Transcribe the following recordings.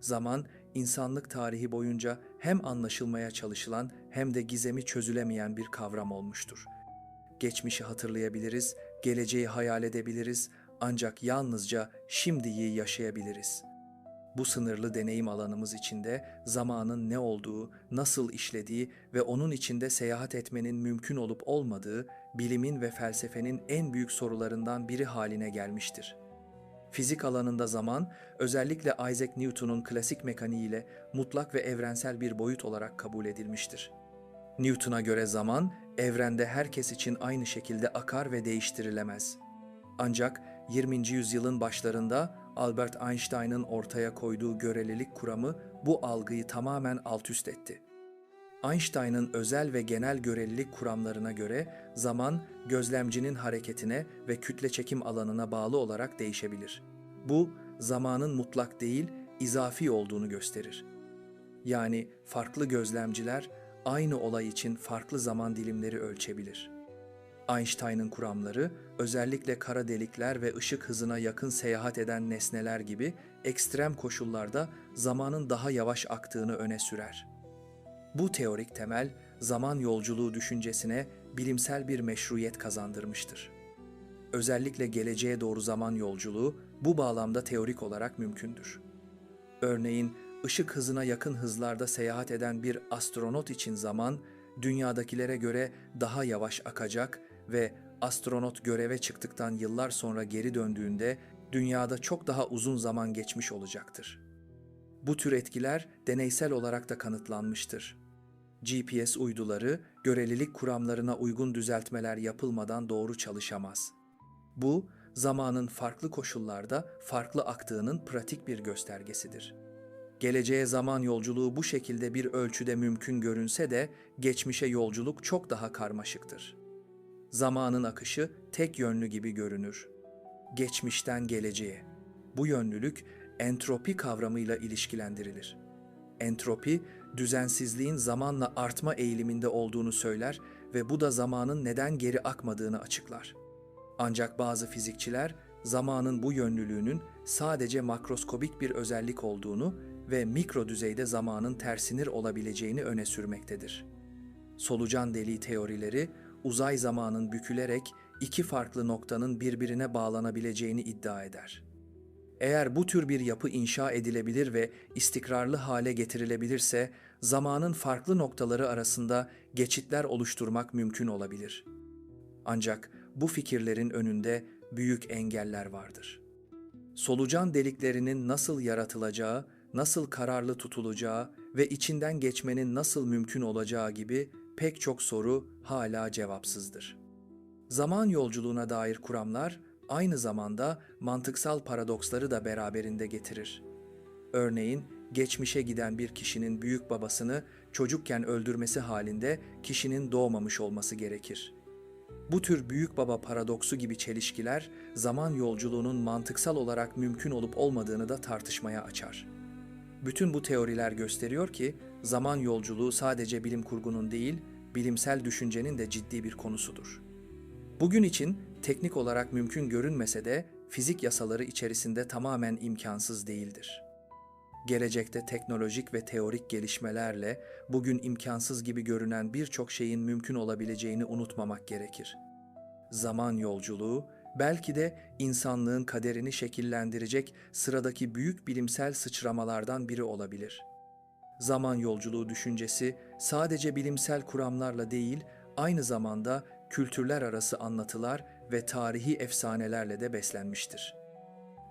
Zaman, insanlık tarihi boyunca hem anlaşılmaya çalışılan hem de gizemi çözülemeyen bir kavram olmuştur. Geçmişi hatırlayabiliriz, geleceği hayal edebiliriz ancak yalnızca şimdiyi yaşayabiliriz. Bu sınırlı deneyim alanımız içinde zamanın ne olduğu, nasıl işlediği ve onun içinde seyahat etmenin mümkün olup olmadığı bilimin ve felsefenin en büyük sorularından biri haline gelmiştir. Fizik alanında zaman, özellikle Isaac Newton'un klasik mekaniğiyle mutlak ve evrensel bir boyut olarak kabul edilmiştir. Newton'a göre zaman, evrende herkes için aynı şekilde akar ve değiştirilemez. Ancak 20. yüzyılın başlarında Albert Einstein'ın ortaya koyduğu görelilik kuramı bu algıyı tamamen altüst etti. Einstein'ın özel ve genel görelilik kuramlarına göre zaman gözlemcinin hareketine ve kütle çekim alanına bağlı olarak değişebilir. Bu zamanın mutlak değil, izafi olduğunu gösterir. Yani farklı gözlemciler aynı olay için farklı zaman dilimleri ölçebilir. Einstein'ın kuramları özellikle kara delikler ve ışık hızına yakın seyahat eden nesneler gibi ekstrem koşullarda zamanın daha yavaş aktığını öne sürer. Bu teorik temel zaman yolculuğu düşüncesine bilimsel bir meşruiyet kazandırmıştır. Özellikle geleceğe doğru zaman yolculuğu bu bağlamda teorik olarak mümkündür. Örneğin ışık hızına yakın hızlarda seyahat eden bir astronot için zaman dünyadakilere göre daha yavaş akacak ve astronot göreve çıktıktan yıllar sonra geri döndüğünde dünyada çok daha uzun zaman geçmiş olacaktır. Bu tür etkiler deneysel olarak da kanıtlanmıştır. GPS uyduları görelilik kuramlarına uygun düzeltmeler yapılmadan doğru çalışamaz. Bu, zamanın farklı koşullarda farklı aktığının pratik bir göstergesidir. Geleceğe zaman yolculuğu bu şekilde bir ölçüde mümkün görünse de geçmişe yolculuk çok daha karmaşıktır. Zamanın akışı tek yönlü gibi görünür. Geçmişten geleceğe. Bu yönlülük entropi kavramıyla ilişkilendirilir. Entropi, düzensizliğin zamanla artma eğiliminde olduğunu söyler ve bu da zamanın neden geri akmadığını açıklar. Ancak bazı fizikçiler zamanın bu yönlülüğünün sadece makroskobik bir özellik olduğunu ve mikro düzeyde zamanın tersinir olabileceğini öne sürmektedir. Solucan deliği teorileri uzay zamanın bükülerek iki farklı noktanın birbirine bağlanabileceğini iddia eder. Eğer bu tür bir yapı inşa edilebilir ve istikrarlı hale getirilebilirse, zamanın farklı noktaları arasında geçitler oluşturmak mümkün olabilir. Ancak bu fikirlerin önünde büyük engeller vardır. Solucan deliklerinin nasıl yaratılacağı, nasıl kararlı tutulacağı ve içinden geçmenin nasıl mümkün olacağı gibi pek çok soru hala cevapsızdır. Zaman yolculuğuna dair kuramlar aynı zamanda mantıksal paradoksları da beraberinde getirir. Örneğin geçmişe giden bir kişinin büyük babasını çocukken öldürmesi halinde kişinin doğmamış olması gerekir. Bu tür büyük baba paradoksu gibi çelişkiler zaman yolculuğunun mantıksal olarak mümkün olup olmadığını da tartışmaya açar. Bütün bu teoriler gösteriyor ki zaman yolculuğu sadece bilim kurgunun değil, bilimsel düşüncenin de ciddi bir konusudur. Bugün için teknik olarak mümkün görünmese de fizik yasaları içerisinde tamamen imkansız değildir. Gelecekte teknolojik ve teorik gelişmelerle bugün imkansız gibi görünen birçok şeyin mümkün olabileceğini unutmamak gerekir. Zaman yolculuğu belki de insanlığın kaderini şekillendirecek sıradaki büyük bilimsel sıçramalardan biri olabilir. Zaman yolculuğu düşüncesi sadece bilimsel kuramlarla değil, aynı zamanda kültürler arası anlatılar ve tarihi efsanelerle de beslenmiştir.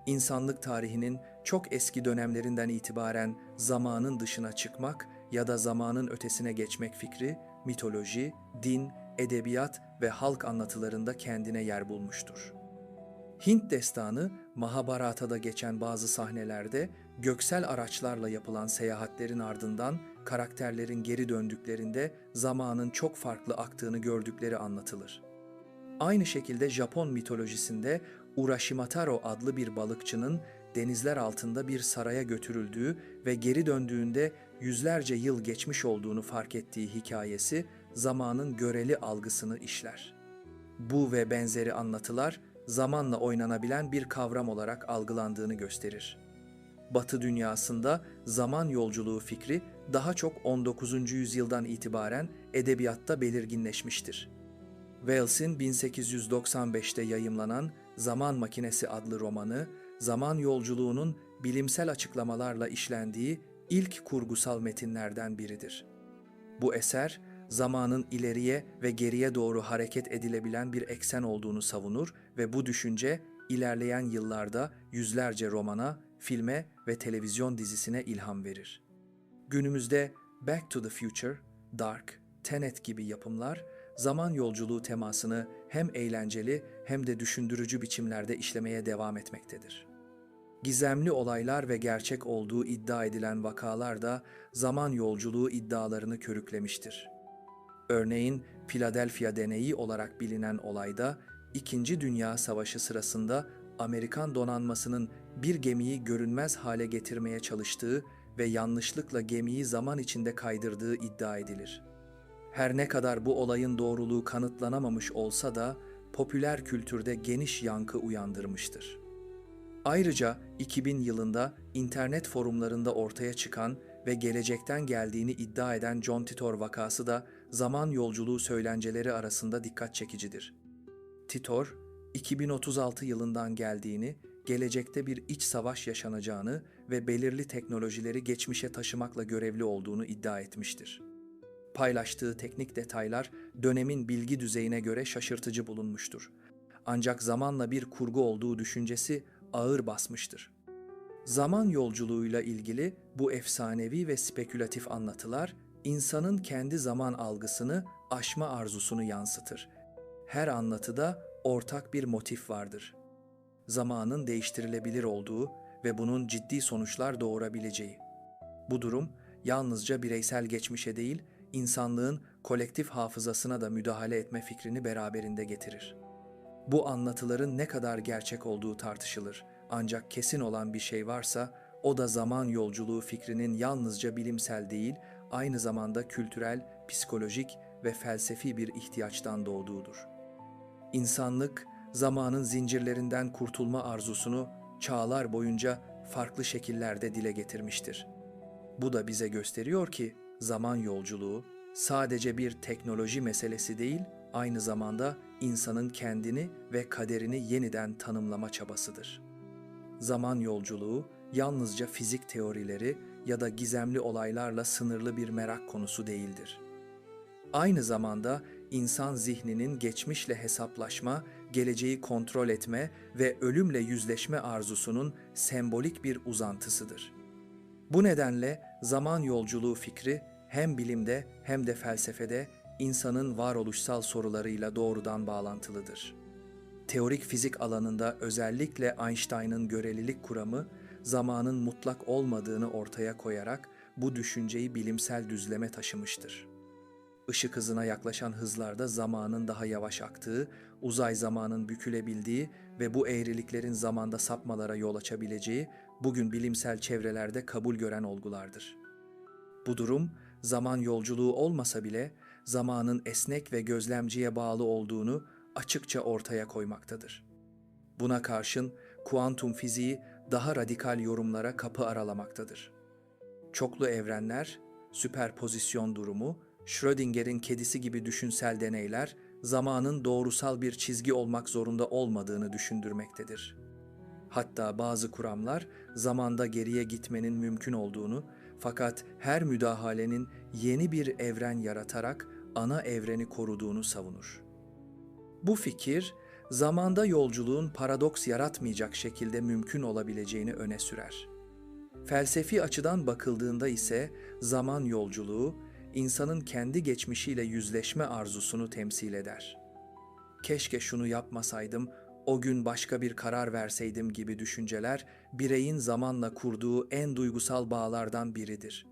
İnsanlık tarihinin çok eski dönemlerinden itibaren zamanın dışına çıkmak ya da zamanın ötesine geçmek fikri mitoloji, din, edebiyat ve halk anlatılarında kendine yer bulmuştur. Hint destanı Mahabharata'da geçen bazı sahnelerde göksel araçlarla yapılan seyahatlerin ardından karakterlerin geri döndüklerinde zamanın çok farklı aktığını gördükleri anlatılır. Aynı şekilde Japon mitolojisinde Urashimataro adlı bir balıkçının denizler altında bir saraya götürüldüğü ve geri döndüğünde yüzlerce yıl geçmiş olduğunu fark ettiği hikayesi zamanın göreli algısını işler. Bu ve benzeri anlatılar zamanla oynanabilen bir kavram olarak algılandığını gösterir. Batı dünyasında zaman yolculuğu fikri daha çok 19. yüzyıldan itibaren edebiyatta belirginleşmiştir. Wells'in 1895'te yayımlanan Zaman Makinesi adlı romanı, zaman yolculuğunun bilimsel açıklamalarla işlendiği ilk kurgusal metinlerden biridir. Bu eser, zamanın ileriye ve geriye doğru hareket edilebilen bir eksen olduğunu savunur ve bu düşünce ilerleyen yıllarda yüzlerce romana, filme ve televizyon dizisine ilham verir. Günümüzde Back to the Future, Dark, Tenet gibi yapımlar zaman yolculuğu temasını hem eğlenceli hem de düşündürücü biçimlerde işlemeye devam etmektedir. Gizemli olaylar ve gerçek olduğu iddia edilen vakalar da zaman yolculuğu iddialarını körüklemiştir. Örneğin Philadelphia deneyi olarak bilinen olayda İkinci Dünya Savaşı sırasında Amerikan donanmasının bir gemiyi görünmez hale getirmeye çalıştığı ve yanlışlıkla gemiyi zaman içinde kaydırdığı iddia edilir. Her ne kadar bu olayın doğruluğu kanıtlanamamış olsa da popüler kültürde geniş yankı uyandırmıştır. Ayrıca 2000 yılında internet forumlarında ortaya çıkan ve gelecekten geldiğini iddia eden John Titor vakası da zaman yolculuğu söylenceleri arasında dikkat çekicidir. Titor, 2036 yılından geldiğini, gelecekte bir iç savaş yaşanacağını ve belirli teknolojileri geçmişe taşımakla görevli olduğunu iddia etmiştir. Paylaştığı teknik detaylar dönemin bilgi düzeyine göre şaşırtıcı bulunmuştur. Ancak zamanla bir kurgu olduğu düşüncesi ağır basmıştır. Zaman yolculuğuyla ilgili bu efsanevi ve spekülatif anlatılar insanın kendi zaman algısını aşma arzusunu yansıtır. Her anlatıda ortak bir motif vardır. Zamanın değiştirilebilir olduğu ve bunun ciddi sonuçlar doğurabileceği. Bu durum yalnızca bireysel geçmişe değil, insanlığın kolektif hafızasına da müdahale etme fikrini beraberinde getirir. Bu anlatıların ne kadar gerçek olduğu tartışılır. Ancak kesin olan bir şey varsa o da zaman yolculuğu fikrinin yalnızca bilimsel değil, aynı zamanda kültürel, psikolojik ve felsefi bir ihtiyaçtan doğduğudur. İnsanlık zamanın zincirlerinden kurtulma arzusunu çağlar boyunca farklı şekillerde dile getirmiştir. Bu da bize gösteriyor ki zaman yolculuğu sadece bir teknoloji meselesi değil, aynı zamanda insanın kendini ve kaderini yeniden tanımlama çabasıdır. Zaman yolculuğu yalnızca fizik teorileri ya da gizemli olaylarla sınırlı bir merak konusu değildir. Aynı zamanda insan zihninin geçmişle hesaplaşma, geleceği kontrol etme ve ölümle yüzleşme arzusunun sembolik bir uzantısıdır. Bu nedenle zaman yolculuğu fikri hem bilimde hem de felsefede insanın varoluşsal sorularıyla doğrudan bağlantılıdır. Teorik fizik alanında özellikle Einstein'ın görelilik kuramı zamanın mutlak olmadığını ortaya koyarak bu düşünceyi bilimsel düzleme taşımıştır. Işık hızına yaklaşan hızlarda zamanın daha yavaş aktığı, uzay zamanın bükülebildiği ve bu eğriliklerin zamanda sapmalara yol açabileceği bugün bilimsel çevrelerde kabul gören olgulardır. Bu durum zaman yolculuğu olmasa bile zamanın esnek ve gözlemciye bağlı olduğunu açıkça ortaya koymaktadır. Buna karşın kuantum fiziği daha radikal yorumlara kapı aralamaktadır. Çoklu evrenler, süperpozisyon durumu, Schrödinger'in kedisi gibi düşünsel deneyler zamanın doğrusal bir çizgi olmak zorunda olmadığını düşündürmektedir. Hatta bazı kuramlar zamanda geriye gitmenin mümkün olduğunu fakat her müdahalenin yeni bir evren yaratarak ana evreni koruduğunu savunur. Bu fikir zamanda yolculuğun paradoks yaratmayacak şekilde mümkün olabileceğini öne sürer. Felsefi açıdan bakıldığında ise zaman yolculuğu insanın kendi geçmişiyle yüzleşme arzusunu temsil eder. Keşke şunu yapmasaydım, o gün başka bir karar verseydim gibi düşünceler bireyin zamanla kurduğu en duygusal bağlardan biridir.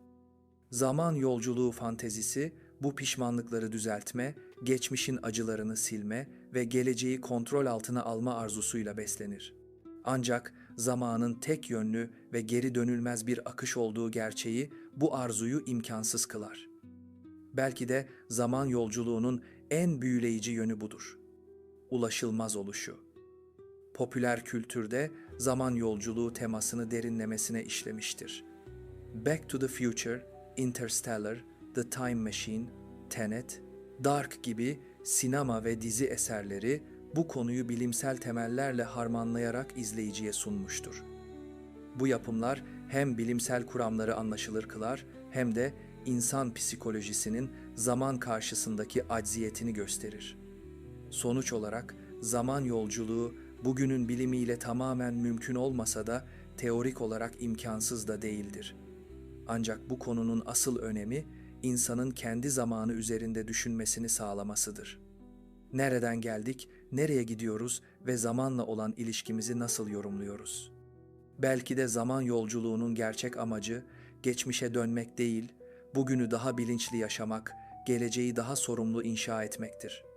Zaman yolculuğu fantezisi bu pişmanlıkları düzeltme, geçmişin acılarını silme ve geleceği kontrol altına alma arzusuyla beslenir. Ancak zamanın tek yönlü ve geri dönülmez bir akış olduğu gerçeği bu arzuyu imkansız kılar. Belki de zaman yolculuğunun en büyüleyici yönü budur. Ulaşılmaz oluşu. Popüler kültürde zaman yolculuğu temasını derinlemesine işlemiştir. Back to the Future, Interstellar, The Time Machine, Tenet, Dark gibi sinema ve dizi eserleri bu konuyu bilimsel temellerle harmanlayarak izleyiciye sunmuştur. Bu yapımlar hem bilimsel kuramları anlaşılır kılar hem de insan psikolojisinin zaman karşısındaki acziyetini gösterir. Sonuç olarak zaman yolculuğu bugünün bilimiyle tamamen mümkün olmasa da teorik olarak imkansız da değildir. Ancak bu konunun asıl önemi insanın kendi zamanı üzerinde düşünmesini sağlamasıdır. Nereden geldik, nereye gidiyoruz ve zamanla olan ilişkimizi nasıl yorumluyoruz? Belki de zaman yolculuğunun gerçek amacı geçmişe dönmek değil, bugünü daha bilinçli yaşamak, geleceği daha sorumlu inşa etmektir.''